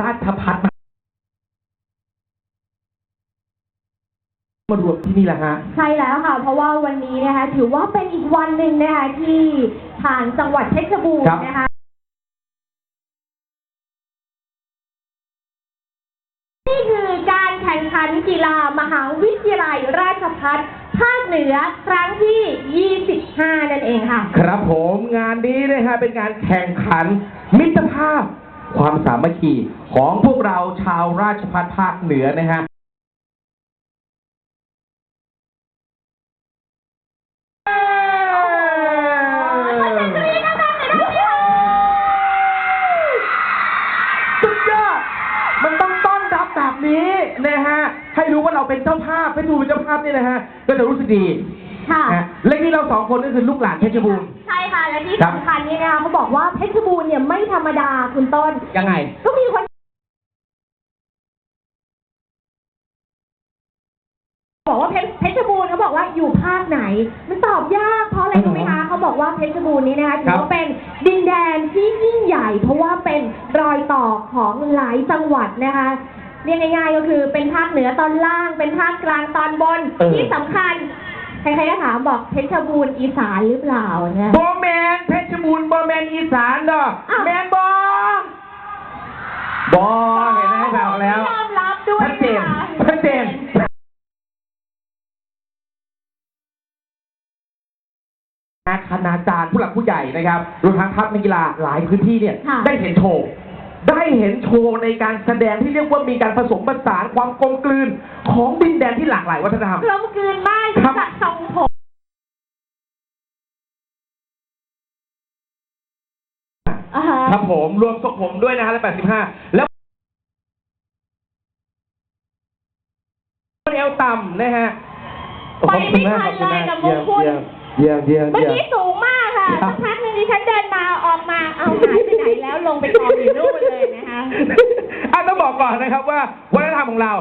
ราชพัฒมารวมที่นี่แหละฮะ ใช่แล้วค่ะ เพราะว่าวันนี้นะคะถือว่าเป็นอีกวันหนึ่งนะคะที่ทางจังหวัดเพชรบูรครับ ณ์นะคะนี่คือการแข่งขันกีฬามหาวิทยาลัยราชภัฏภาคเหนือครั้งที่ 25 นั่นเองค่ะ ครับผมงานนี้นะฮะเป็นการแข่งขันมิตรภาพ ความสามัคคีของพวกเราชาวราชพัฒภาคเหนือนะฮะสุดยอดมันต้องต้อนรับแบบนี้นะฮะ ให้รู้ว่าเราเป็นเจ้าภาพเป็นดูเป็นเจ้าภาพนี่นะฮะ ก็จะรู้สึกดี ค่ะนะฮะและนี่เราสองคนก็คือลูกหลานเพชรบูรณ์ ใช่ค่ะ และที่ครับ สำคัญนี่นะคะเขาบอกว่าเพชรบูรณ์เนี่ยไม่ธรรมดาคุณต้น ยังไง ก็มีคนบอกว่าเพชรเพชรบูรณ์เขาบอกว่าอยู่ภาคไหน มันตอบยากเพราะอะไรรู้ไหมคะเขาบอกว่าเพชรบูรณ์นี้นะคะถือว่าเป็นดินแดนที่ยิ่งใหญ่ เพราะว่าเป็นรอยต่อของหลายจังหวัดนะคะเรียกง่ายๆก็คือเป็นภาคเหนือตอนล่าง เป็นภาคกลางตอนบนเออ ที่สำคัญ ใครๆก็ถามบอกเพชรบูรณ์อีสานหรือเปล่าเนี่ย บอแมนเพชรบูรณ์บอแมนอีสานเด้ออ้าว แมนบอบอเห็นไหมบอกแล้ว ยอมรับด้วยชัดเจนนะคะ ชัดเจนคณาจารย์ผู้หลักผู้ใหญ่นะครับรวมทั้งทัพนักกีฬาหลายพื้นที่เนี่ย ค่ะ ได้เห็นโชว์ ได้เห็นโชว์ในการแสดงที่เรียกว่ามีการผสมผสานความกลมกลืน ของดินแดนที่หลากหลายวัฒนธรรม กลมกลืนมากครับ จากทรงผมอ่าฮะครับผมรวมศพผมด้วยนะฮะและ85 แล้วเอวต่ำนะฮะไปไม่ทันเลยกับมุกคุณเยี่ยมเยี่ยมเมื่อเยี่ยม กี้สูงมากค่ะ ครัสับกพักหนึ่งดิฉันเดินมาออกมา เอาหายไปไหนแล้วลงไป ก่อนนะครับว่าวัฒนธรรมของเรา